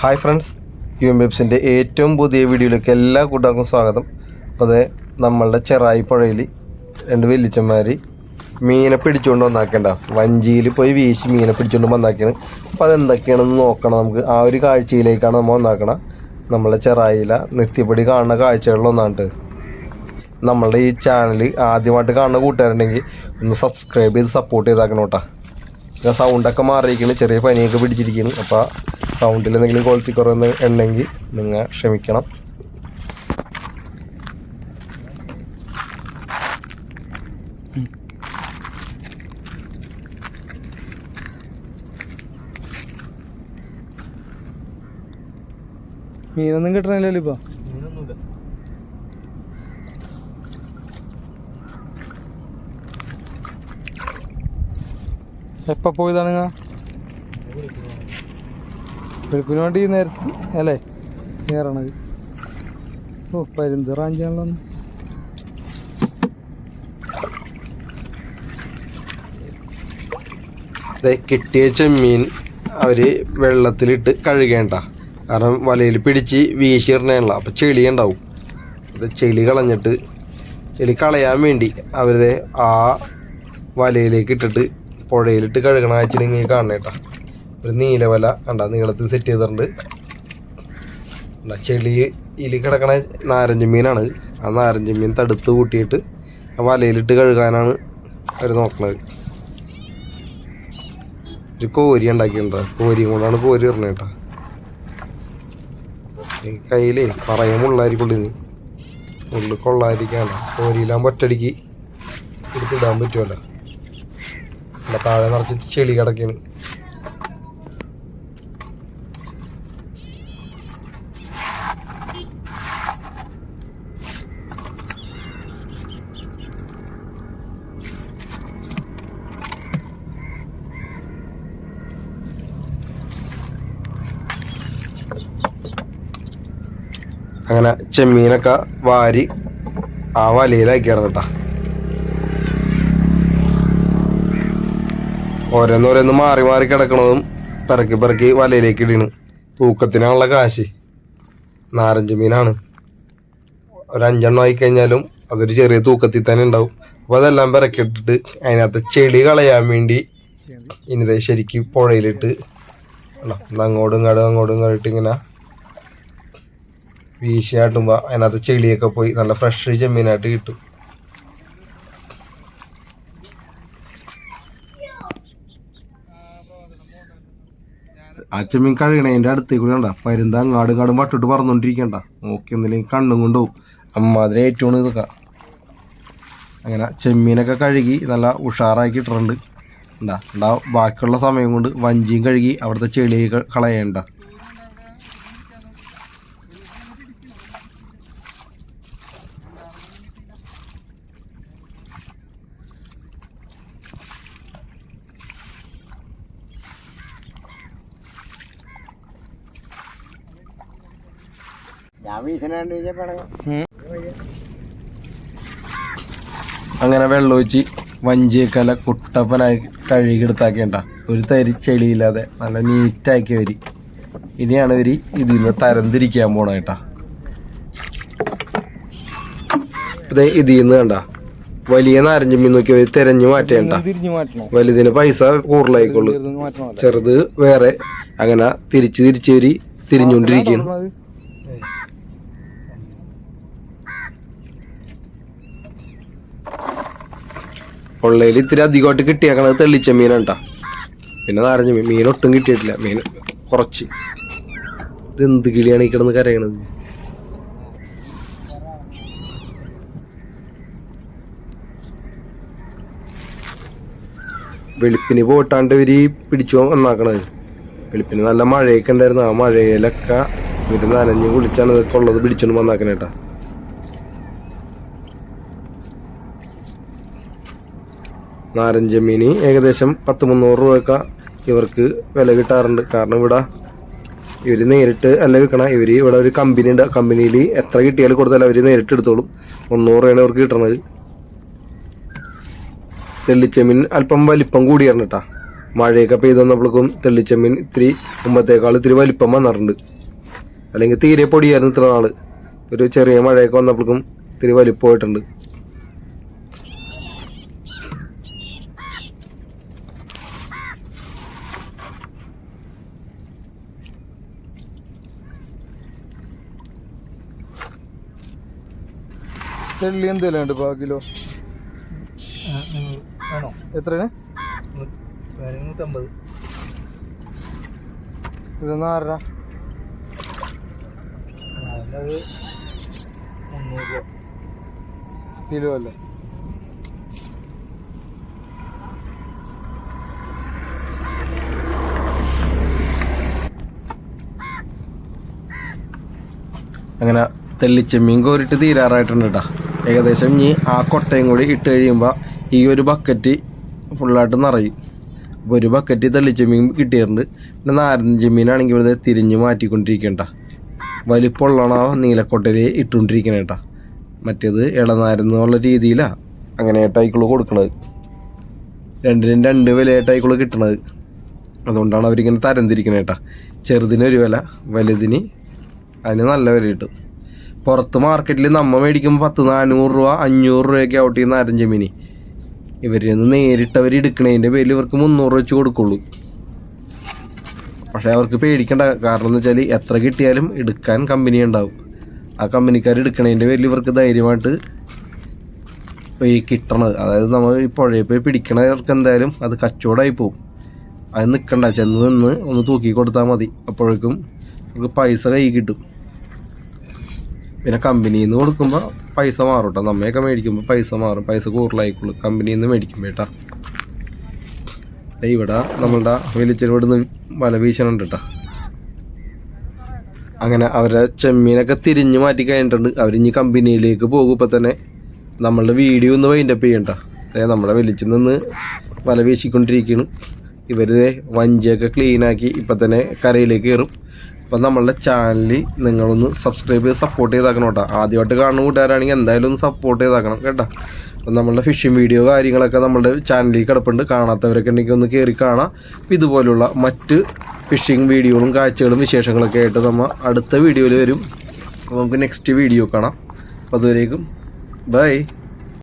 Hi friends U M വെബ്സിന്റെ ഏറ്റവും പുതിയ വീഡിയോയിലേക്ക് എല്ലാ കൂട്ടുകാർക്കും സ്വാഗതം. അപ്പോൾ അത് നമ്മളുടെ ചെറായി പുഴയിൽ രണ്ട് വെല്ലിച്ചന്മാർ മീനെ പിടിച്ചുകൊണ്ട് വന്നാക്കേണ്ട. വഞ്ചിയിൽ പോയി വീശി മീനെ പിടിച്ചുകൊണ്ട് വന്നാക്കിയാണ് അപ്പോൾ അതെന്തൊക്കെയാണെന്ന് നോക്കണം നമുക്ക്. ആ ഒരു കാഴ്ചയിലേക്കാണ് നമ്മൾ വന്നാക്കണം. നമ്മളെ ചെറായില നിത്യപ്പടി കാണുന്ന കാഴ്ചകളിലൊന്നാണ് നമ്മളുടെ ഈ ചാനൽ ആദ്യമായിട്ട് കാണുന്ന കൂട്ടുകാരുണ്ടെങ്കിൽ ഒന്ന് സബ്സ്ക്രൈബ് ചെയ്ത് സപ്പോർട്ട് ചെയ്താക്കണം കേട്ടോ ഞാൻ സൗണ്ടൊക്കെ മാറിയിരിക്കുന്നു ചെറിയ പനിയൊക്കെ പിടിച്ചിരിക്കുന്നു അപ്പോൾ സൗണ്ടിൽ എന്തെങ്കിലും ക്വാളിറ്റി കുറവെന്ന് ഉണ്ടെങ്കിൽ നിങ്ങൾ ക്ഷമിക്കണം. മീനൊന്നും കിട്ടണില്ലല്ലോ ഇപ്പൊ. എപ്പ പോയതാണ് നിങ്ങ വെളുപ്പിന് വേണ്ടി നേരത്തെ അല്ലേ? നേരണത്. ഓ പരുന്ത് റാഞ്ചാണല്ലോ ഒന്ന്. ദേ കിട്ടിയ ചെമ്മീൻ അവർ വെള്ളത്തിലിട്ട് കഴുകേണ്ട. കാരണം വലയിൽ പിടിച്ച് വീശിറിനുള്ള അപ്പോൾ ചെളി ഉണ്ടാവും അത് ചെളി കളഞ്ഞിട്ട് ചെളി കളയാൻ വേണ്ടി അവരുടെ ആ വലയിലേക്ക് ഇട്ടിട്ട് പുഴയിലിട്ട് കഴുകണ വെച്ചിട്ടുണ്ടെങ്കിൽ കാണണ കേട്ടോ ഒരു നീലവല കണ്ട നീളത്തിൽ സെറ്റ് ചെയ്തിട്ടുണ്ട്. ചെളി ചെളിയിൽ കിടക്കണ നാരഞ്ച മീനാണ് ആ നാരഞ്ച മീൻ തടുത്ത് കൂട്ടിയിട്ട് ആ വലയിലിട്ട് കഴുകാനാണ് അവർ നോക്കണത്. ഒരു കോരി ഉണ്ടാക്കിയിട്ടുണ്ട് കോരിയും കൊണ്ടാണ് കോരി ഇറങ്ങുന്നത് കേട്ടോ കയ്യിലേ പറയാൻ മുള്ളായിരിക്കുള്ളൂ ഇനി ഉള്ളു കൊള്ളാതിരിക്കാണ്ട കോരിയിലാകുമ്പോൾ ഒറ്റടിക്ക് എടുത്തിടാൻ പറ്റുമല്ലോ ഇവിടെ താഴെ നിറച്ച് ചെളി കിടക്കാണ് അങ്ങനെ ചെമ്മീനൊക്കെ വാരി ആ വലയിലാക്കിയാണ് കേട്ടാ. ഓരോന്നോരോന്ന് മാറി മാറി കിടക്കണതും പിറക്കി പിറക്കി വലയിലേക്ക് ഇടീണ്. തൂക്കത്തിനാണുള്ള കാശ്. നാരഞ്ച് മീനാണ്. ഒരു അഞ്ചെണ്ണം ആയി കഴിഞ്ഞാലും അതൊരു ചെറിയ തൂക്കത്തിൽ തന്നെ ഉണ്ടാവും. അപ്പോൾ അതെല്ലാം പിറക്കിട്ടിട്ട് അതിനകത്ത് ചെളി കളയാൻ വേണ്ടി ഇനി ശരിക്ക് പുഴയിലിട്ട് അങ്ങോട്ടും ഇങ്ങോട്ടും അങ്ങോട്ടും ഇങ്ങോട്ടും ഇങ്ങനെ വീശിയാട്ടുമ്പോൾ അതിനകത്ത് ചെളിയൊക്കെ പോയി നല്ല ഫ്രഷ് ചെമ്മീനായിട്ട് കിട്ടും. ആ ചെമ്മീൻ കഴുകണേന്റെ അടുത്തേക്ക് കൂടെ കണ്ട പരുന്ത അങ്ങാടും കാടും വട്ടിട്ട് പറന്നുകൊണ്ടിരിക്കണ്ട നോക്കി എന്തെങ്കിലും കണ്ണും കൊണ്ടുപോകും. അമ്മാതിരി ഏറ്റവും ഇതൊക്കെ. അങ്ങനെ ചെമ്മീനൊക്കെ കഴുകി നല്ല ഉഷാറാക്കി ഇട്ടിട്ടുണ്ട് ഉണ്ടാ ഉണ്ടാ ബാക്കിയുള്ള സമയം കൊണ്ട് വഞ്ചിയും കഴുകി അവിടുത്തെ ചെളിയൊക്കെ കളയണ്ട. അങ്ങനെ വെള്ളമൊഴിച്ച് വഞ്ചിയൊക്കെ കുട്ടപ്പനായി കഴുകിയെടുത്താക്കേണ്ട ഒരു തരി ചെളിയില്ലാതെ നല്ല നീറ്റാക്കി വരി. ഇനിയാണ് ഇവർ ഇതിൽ നിന്ന് തരംതിരിക്കാൻ പോണ കേട്ടാ. ഇത് ഇതിൽ നിന്ന് കണ്ട. വലിയ നാരഞ്ഞ മീൻ നോക്കി അവർ തെരഞ്ഞു മാറ്റേണ്ട. വലുതിന് പൈസ കൂടുതലായിക്കോളൂ ചെറുത് വേറെ. അങ്ങനെ തിരിച്ച് തിരിച്ച് വരി തിരിഞ്ഞുകൊണ്ടിരിക്കുകയാണ്. ഉള്ളതിൽ ഇത്തിരി അധികമായിട്ട് കിട്ടിയേക്കണത് തെളിച്ച മീനാണ്. പിന്നെ നാരഞ്ഞ മീൻ മീൻ ഒട്ടും കിട്ടിയിട്ടില്ല. മീൻ കുറച്ച്. ഇത് എന്ത് കിളിയാണ് ഈ കിടന്ന് കരയണത്? വെളുപ്പിന് പോട്ടാണ്ട് ഇവർ പിടിച്ചു വന്നാക്കണത് വെളുപ്പിന് നല്ല മഴയൊക്കെ ഉണ്ടായിരുന്നു. ആ മഴയിലൊക്കെ ഇവർ നനഞ്ഞ് കുളിച്ചാണ് ഇതൊക്കെ ഉള്ളത് പിടിച്ചോണ്ട് വന്നാക്കണേട്ടാ നാരഞ്ച മീന് ഏകദേശം പത്ത് മുന്നൂറ് രൂപയൊക്കെ ഇവർക്ക് വില കിട്ടാറുണ്ട്. കാരണം ഇവിടെ ഇവർ നേരിട്ട് അല്ല വിൽക്കണ ഇവർ ഇവിടെ ഒരു കമ്പനി ഉണ്ട്. കമ്പനിയിൽ എത്ര കിട്ടിയാലും കൊടുത്താലും അവർ നേരിട്ട് എടുത്തോളും. മുന്നൂറ് രൂപയാണ് ഇവർക്ക് കിട്ടണത്. തെള്ളിച്ചെമ്മീൻ അല്പം വലിപ്പം കൂടിയാണ് കേട്ടാ. മഴയൊക്കെ പെയ്ത് വന്നപ്പോഴേക്കും തെള്ളിച്ചെമ്മീൻ ഇത്തിരി മുമ്പത്തേക്കാൾ ഇത്തിരി വലിപ്പം വന്നിട്ടുണ്ട്. അല്ലെങ്കിൽ തീരെ പൊടിയായിരുന്നു ഇത്ര നാൾ ഒരു ചെറിയ മഴയൊക്കെ വന്നപ്പോഴേക്കും ഇത്തിരി വലിപ്പമായിട്ടുണ്ട്. ചെള്ളി എന്തെല്ലാം ഉണ്ട് ഇപ്പോൾ കിലോ ആണോ എത്രയാണ്? നൂറ്റമ്പത്. ഇതൊന്നും ആറര കിലോ അല്ലേ? അങ്ങനെ തെള്ളിച്ചെമ്മീൻ കോരിട്ട് തീരാറായിട്ടുണ്ട് കേട്ടോ ഏകദേശം ഇനി ആ കൊട്ടയും കൂടി ഇട്ട് കഴിയുമ്പോൾ ഈ ഒരു ബക്കറ്റ് ഫുള്ളായിട്ട് നിറയും. അപ്പോൾ ഒരു ബക്കറ്റ് തെള്ളിച്ചെമ്മീൻ കിട്ടിയിട്ടുണ്ട്. പിന്നെ നാരൻ മീനാണെങ്കിൽ ഇവിടെ തിരിഞ്ഞ് മാറ്റിക്കൊണ്ടിരിക്കണ്ട. വലിപ്പമുള്ളണ നീലക്കൊട്ടയിൽ ഇട്ടുകൊണ്ടിരിക്കണേ കേട്ടാ മറ്റേത് ഇളനാരെന്നുള്ള രീതിയിലാണ് അങ്ങനെ ഏട്ടായിക്കുള്ള കൊടുക്കണത്. രണ്ടിനും രണ്ട് വിലയായിട്ടായിക്കുള്ള കിട്ടണത്. അതുകൊണ്ടാണ് അവരിങ്ങനെ തരംതിരിക്കണേട്ടാ ചെറുതിന് ഒരു വില വലുതിന് അതിന് നല്ല വില കിട്ടും. പുറത്ത് മാർക്കറ്റിൽ നമ്മ മേടിക്കുമ്പോൾ പത്ത് നാനൂറ് രൂപ അഞ്ഞൂറ് രൂപയൊക്കെ ഔട്ട് ചെയ്യുന്ന നാരൻ ചെമ്മീന് ഇവരിൽ നിന്ന് നേരിട്ട് അവർ എടുക്കണതിന്റെ പേരിൽ ഇവർക്ക് മുന്നൂറ് വെച്ച് കൊടുക്കുള്ളൂ. പക്ഷേ അവർക്ക് പേടിക്കേണ്ട. കാരണം എന്ന് വെച്ചാൽ എത്ര കിട്ടിയാലും എടുക്കാൻ കമ്പനി ഉണ്ടാവും. ആ കമ്പനിക്കാർ എടുക്കണതിന്റെ പേരിൽ ഇവർക്ക് ധൈര്യമായിട്ട് ഈ കിട്ടണത്. അതായത് നമ്മൾ ഈ പുഴയിൽ പോയി പിടിക്കണവർക്ക് എന്തായാലും അത് കച്ചവടമായി പോവും. അത് നിൽക്കണ്ട ചെന്ന് നിന്ന് ഒന്ന് തൂക്കി കൊടുത്താൽ മതി. അപ്പോഴേക്കും നമുക്ക് പൈസ കൈ കിട്ടും. പിന്നെ കമ്പനിയിൽ നിന്ന് കൊടുക്കുമ്പോൾ പൈസ മാറും കേട്ടോ നമ്മയൊക്കെ മേടിക്കുമ്പോൾ പൈസ മാറും. പൈസ കൂടുതലായിക്കോളും. കമ്പനിയിൽ നിന്ന് മേടിക്കും കേട്ടാ. ഇവിടെ നമ്മളുടെ വലിച്ചൊരു നിന്ന് വല വീശണുണ്ട് കേട്ടോ. അങ്ങനെ അവരെ ചെമ്മീനൊക്കെ തിരിഞ്ഞ് മാറ്റി കഴിഞ്ഞിട്ടുണ്ട്. അവരിഞ്ഞ് കമ്പനിയിലേക്ക് പോകും ഇപ്പം തന്നെ. നമ്മളുടെ വീഡിയോ ഒന്ന് വൈൻഡപ്പ് ചെയ്യണ്ട. അതായത് നമ്മളെ വെളിച്ചിൽ നിന്ന് വല വീശിക്കൊണ്ടിരിക്കുകയാണ് ഇവർ വഞ്ചിയൊക്കെ ക്ലീനാക്കി ഇപ്പം തന്നെ കരയിലേക്ക് കയറും. അപ്പം നമ്മളുടെ ചാനൽ നിങ്ങളൊന്ന് സബ്സ്ക്രൈബ് ചെയ്ത് സപ്പോർട്ട് ചെയ്താക്കണം കേട്ടോ. ആദ്യമായിട്ട് കാണുന്ന കൂട്ടുകാരാണെങ്കിൽ എന്തായാലും ഒന്ന് സപ്പോർട്ട് ചെയ്താക്കണം കേട്ടോ. അപ്പം നമ്മളുടെ ഫിഷിംഗ് വീഡിയോ കാര്യങ്ങളൊക്കെ നമ്മളുടെ ചാനലിൽ കിടപ്പുണ്ട് കാണാത്തവരൊക്കെ ഉണ്ടെങ്കിൽ ഒന്ന് കയറി കാണാം. അപ്പം ഇതുപോലുള്ള മറ്റ് ഫിഷിംഗ് വീഡിയോകളും കാഴ്ചകളും വിശേഷങ്ങളൊക്കെ ആയിട്ട് നമ്മൾ അടുത്ത വീഡിയോയിൽ വരും. അപ്പോൾ നമുക്ക് നെക്സ്റ്റ് വീഡിയോ കാണാം. അപ്പോൾ അതുവരേക്കും ബൈ